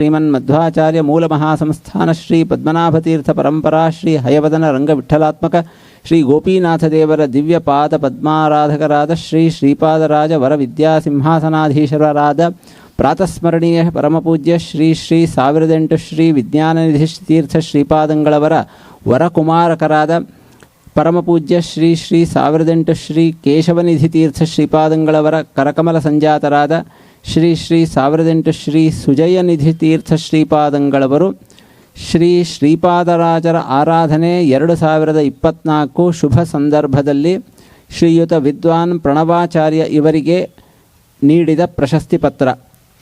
ಶ್ರೀಮನ್ಮಧ್ವಾಚಾರ್ಯ ಮೂಲ ಮಹಾಸಂಸ್ಥಾನ ಶ್ರೀ ಪದ್ಮನಾಭತೀರ್ಥ ಪರಂಪರಾ ಶ್ರೀ ಹಯವದನ ರಂಗವಿಠಲಾತ್ಮಕ ಶ್ರೀ ಗೋಪೀನಾಥ ದೇವರ ದಿವ್ಯ ಪಾದ ಪದ್ಮಾರಾಧಕರಾದ ಶ್ರೀ ಶ್ರೀಪಾದರಾಜ ವರ ವಿದ್ಯಾಸಿಂಹಾಸನಾಧೀಶರಾದ ಪ್ರಾತಸ್ಮರಣೀಯ ಪರಮಪೂಜ್ಯ ಶ್ರೀ ಶ್ರೀ ಸಾವಿರದೆಂಟು ಶ್ರೀ ವಿಜ್ಞಾನನಿಧಿ ತೀರ್ಥ ಶ್ರೀಪಾದಂಗಳವರ ವರಕುಮಾರಕರಾದ ಪರಮಪೂಜ್ಯ ಶ್ರೀ ಶ್ರೀ ಸಾವಿರದೆಂಟು ಶ್ರೀ ಕೇಶವನಿಧಿ ತೀರ್ಥ ಶ್ರೀಪಾದಂಗಳವರ ಕರಕಮಲ ಸಂಜಾತರಾದ ಶ್ರೀ ಶ್ರೀ ಸಾವಿರದೆಂಟು ಶ್ರೀ ಸುಜಯ ನಿಧಿ ತೀರ್ಥ ಶ್ರೀಪಾದಂಗಳವರು, ಶ್ರೀ ಶ್ರೀಪಾದರಾಜರ ಆರಾಧನೆ ಎರಡು ಸಾವಿರದ ಇಪ್ಪತ್ತ್ನಾಲ್ಕು ಶುಭ ಸಂದರ್ಭದಲ್ಲಿ ಶ್ರೀಯುತ ವಿದ್ವಾನ್ ಪ್ರಣವಾಚಾರ್ಯ ಇವರಿಗೆ ನೀಡಿದ ಪ್ರಶಸ್ತಿ ಪತ್ರ.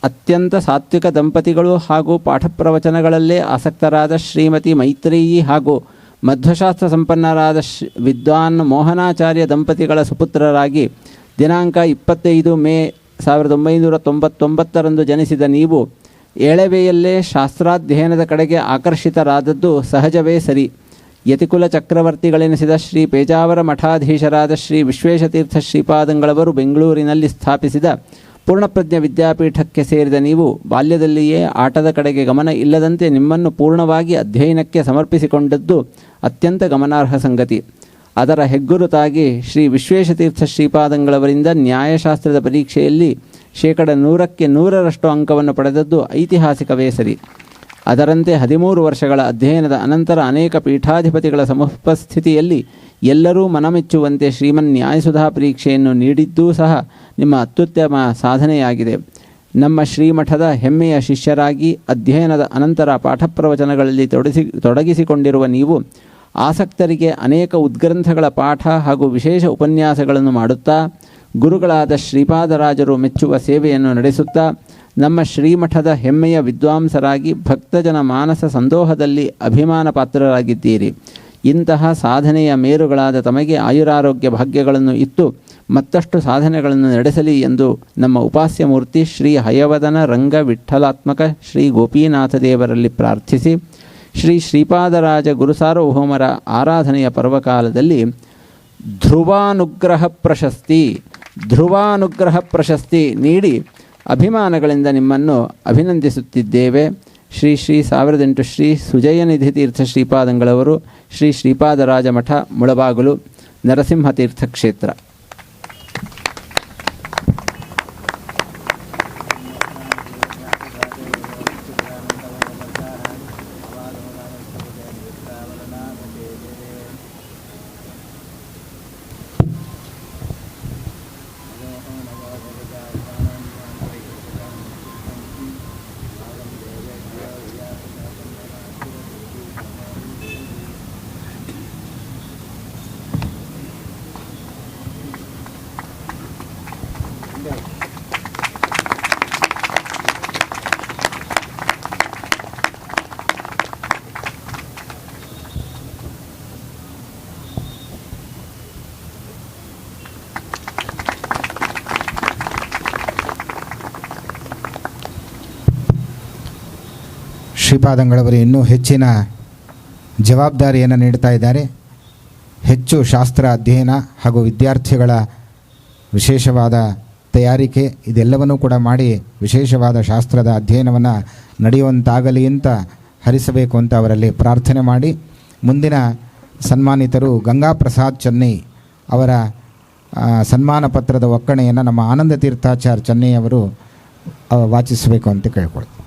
ಅತ್ಯಂತ ಸಾತ್ವಿಕ ದಂಪತಿಗಳು ಹಾಗೂ ಪಾಠ ಪ್ರವಚನಗಳಲ್ಲೇ ಆಸಕ್ತರಾದ ಶ್ರೀಮತಿ ಮೈತ್ರೇಯಿ ಹಾಗೂ ಮಧ್ವಶಾಸ್ತ್ರ ಸಂಪನ್ನರಾದ ಶ್ ವಿದ್ವಾನ್ ಮೋಹನಾಚಾರ್ಯ ದಂಪತಿಗಳ ಸುಪುತ್ರರಾಗಿ ದಿನಾಂಕ ಇಪ್ಪತ್ತೈದು ಮೇ ಸಾವಿರದ ಒಂಬೈನೂರ ತೊಂಬತ್ತೊಂಬತ್ತರಂದು ಜನಿಸಿದ ನೀವು, ಏಳವೆಯಲ್ಲೇ ಶಾಸ್ತ್ರಾಧ್ಯಯನದ ಕಡೆಗೆ ಆಕರ್ಷಿತರಾದದ್ದು ಸಹಜವೇ ಸರಿ. ಯತಿಕುಲ ಚಕ್ರವರ್ತಿಗಳೆನಿಸಿದ ಶ್ರೀ ಪೇಜಾವರ ಮಠಾಧೀಶರಾದ ಶ್ರೀ ವಿಶ್ವೇಶತೀರ್ಥ ಶ್ರೀಪಾದಂಗಳವರು ಬೆಂಗಳೂರಿನಲ್ಲಿ ಸ್ಥಾಪಿಸಿದ ಪೂರ್ಣಪ್ರಜ್ಞ ವಿದ್ಯಾಪೀಠಕ್ಕೆ ಸೇರಿದ ನೀವು, ಬಾಲ್ಯದಲ್ಲಿಯೇ ಆಟದ ಕಡೆಗೆ ಗಮನ ಇಲ್ಲದಂತೆ ನಿಮ್ಮನ್ನು ಪೂರ್ಣವಾಗಿ ಅಧ್ಯಯನಕ್ಕೆ ಸಮರ್ಪಿಸಿಕೊಂಡದ್ದು ಅತ್ಯಂತ ಗಮನಾರ್ಹ ಸಂಗತಿ. ಅದರ ಹೆಗ್ಗುರುತಾಗಿ ಶ್ರೀ ವಿಶ್ವೇಶತೀರ್ಥ ಶ್ರೀಪಾದಂಗಳವರಿಂದ ನ್ಯಾಯಶಾಸ್ತ್ರದ ಪರೀಕ್ಷೆಯಲ್ಲಿ ಶೇಕಡ ನೂರಕ್ಕೆ ನೂರರಷ್ಟು ಅಂಕವನ್ನು ಪಡೆದದ್ದು ಐತಿಹಾಸಿಕವೇ ಸರಿ. ಅದರಂತೆ ಹದಿಮೂರು ವರ್ಷಗಳ ಅಧ್ಯಯನದ ಅನಂತರ ಅನೇಕ ಪೀಠಾಧಿಪತಿಗಳ ಸಮುಪಸ್ಥಿತಿಯಲ್ಲಿ ಎಲ್ಲರೂ ಮನಮೆಚ್ಚುವಂತೆ ಶ್ರೀಮನ್ ನ್ಯಾಯಸುಧಾ ಪರೀಕ್ಷೆಯನ್ನು ನೀಡಿದ್ದೂ ಸಹ ನಿಮ್ಮ ಅತ್ಯುತ್ತಮ ಸಾಧನೆಯಾಗಿದೆ. ನಮ್ಮ ಶ್ರೀಮಠದ ಹೆಮ್ಮೆಯ ಶಿಷ್ಯರಾಗಿ ಅಧ್ಯಯನದ ಅನಂತರ ಪಾಠ ಪ್ರವಚನಗಳಲ್ಲಿ ತೊಡಗಿಸಿ ತೊಡಗಿಸಿಕೊಂಡಿರುವ ನೀವು ಆಸಕ್ತರಿಗೆ ಅನೇಕ ಉದ್ಗ್ರಂಥಗಳ ಪಾಠ ಹಾಗೂ ವಿಶೇಷ ಉಪನ್ಯಾಸಗಳನ್ನು ಮಾಡುತ್ತಾ, ಗುರುಗಳಾದ ಶ್ರೀಪಾದರಾಜರು ಮೆಚ್ಚುವ ಸೇವೆಯನ್ನು ನಡೆಸುತ್ತಾ, ನಮ್ಮ ಶ್ರೀಮಠದ ಹೆಮ್ಮೆಯ ವಿದ್ವಾಂಸರಾಗಿ ಭಕ್ತಜನ ಮಾನಸ ಸಂದೋಹದಲ್ಲಿ ಅಭಿಮಾನ ಪಾತ್ರರಾಗಿದ್ದೀರಿ. ಇಂತಹ ಸಾಧನೆಯ ಮೇರುಗಳಾದ ತಮಗೆ ಆಯುರಾರೋಗ್ಯ ಭಾಗ್ಯಗಳನ್ನು ಇತ್ತು ಮತ್ತಷ್ಟು ಸಾಧನೆಗಳನ್ನು ನಡೆಸಲಿ ಎಂದು ನಮ್ಮ ಉಪಾಸ್ಯಮೂರ್ತಿ ಶ್ರೀ ಹಯವದನ ರಂಗ ವಿಠಲಾತ್ಮಕ ಶ್ರೀ ಗೋಪೀನಾಥ ದೇವರಲ್ಲಿ ಪ್ರಾರ್ಥಿಸಿ ಶ್ರೀ ಶ್ರೀಪಾದರಾಜ ಗುರುಸಾರ್ವಭೌಮರ ಆರಾಧನೆಯ ಪರ್ವಕಾಲದಲ್ಲಿ ಧ್ರುವಾನುಗ್ರಹ ಪ್ರಶಸ್ತಿ ಧ್ರುವಾನುಗ್ರಹ ಪ್ರಶಸ್ತಿ ನೀಡಿ ಅಭಿಮಾನಗಳಿಂದ ನಿಮ್ಮನ್ನು ಅಭಿನಂದಿಸುತ್ತಿದ್ದೇವೆ. ಶ್ರೀ ಶ್ರೀ ಸಾವಿರದ ಎಂಟು ಶ್ರೀ ಸುಜಯನಿಧಿ ತೀರ್ಥ ಶ್ರೀಪಾದಂಗಳವರು, ಶ್ರೀ ಶ್ರೀಪಾದರಾಜ ಮಠ ಮುಳಬಾಗಲು, ನರಸಿಂಹ ತೀರ್ಥ ಕ್ಷೇತ್ರ. ಶ್ರೀಪಾದಂಗಳವರು ಇನ್ನೂ ಹೆಚ್ಚಿನ ಜವಾಬ್ದಾರಿಯನ್ನು ನೀಡ್ತಾ ಇದ್ದಾರೆ. ಹೆಚ್ಚು ಶಾಸ್ತ್ರ, ಅಧ್ಯಯನ ಹಾಗೂ ವಿದ್ಯಾರ್ಥಿಗಳ ವಿಶೇಷವಾದ ತಯಾರಿಕೆ, ಇದೆಲ್ಲವನ್ನೂ ಕೂಡ ಮಾಡಿ ವಿಶೇಷವಾದ ಶಾಸ್ತ್ರದ ಅಧ್ಯಯನವನ್ನು ನಡೆಯುವಂತಾಗಲಿ ಅಂತ ಹರಿಸಬೇಕು ಅಂತ ಅವರಲ್ಲಿ ಪ್ರಾರ್ಥನೆ ಮಾಡಿ. ಮುಂದಿನ ಸನ್ಮಾನಿತರು ಗಂಗಾ ಪ್ರಸಾದ್ ಚೆನ್ನೈ ಅವರ ಸನ್ಮಾನ ಪತ್ರದ ಒಕ್ಕಣೆಯನ್ನು ನಮ್ಮ ಆನಂದ ತೀರ್ಥಾಚಾರ್ಯ ಚೆನ್ನೈ ಅವರು ವಾಚಿಸಬೇಕು ಅಂತ ಕೇಳ್ಕೊಳ್ತೀನಿ.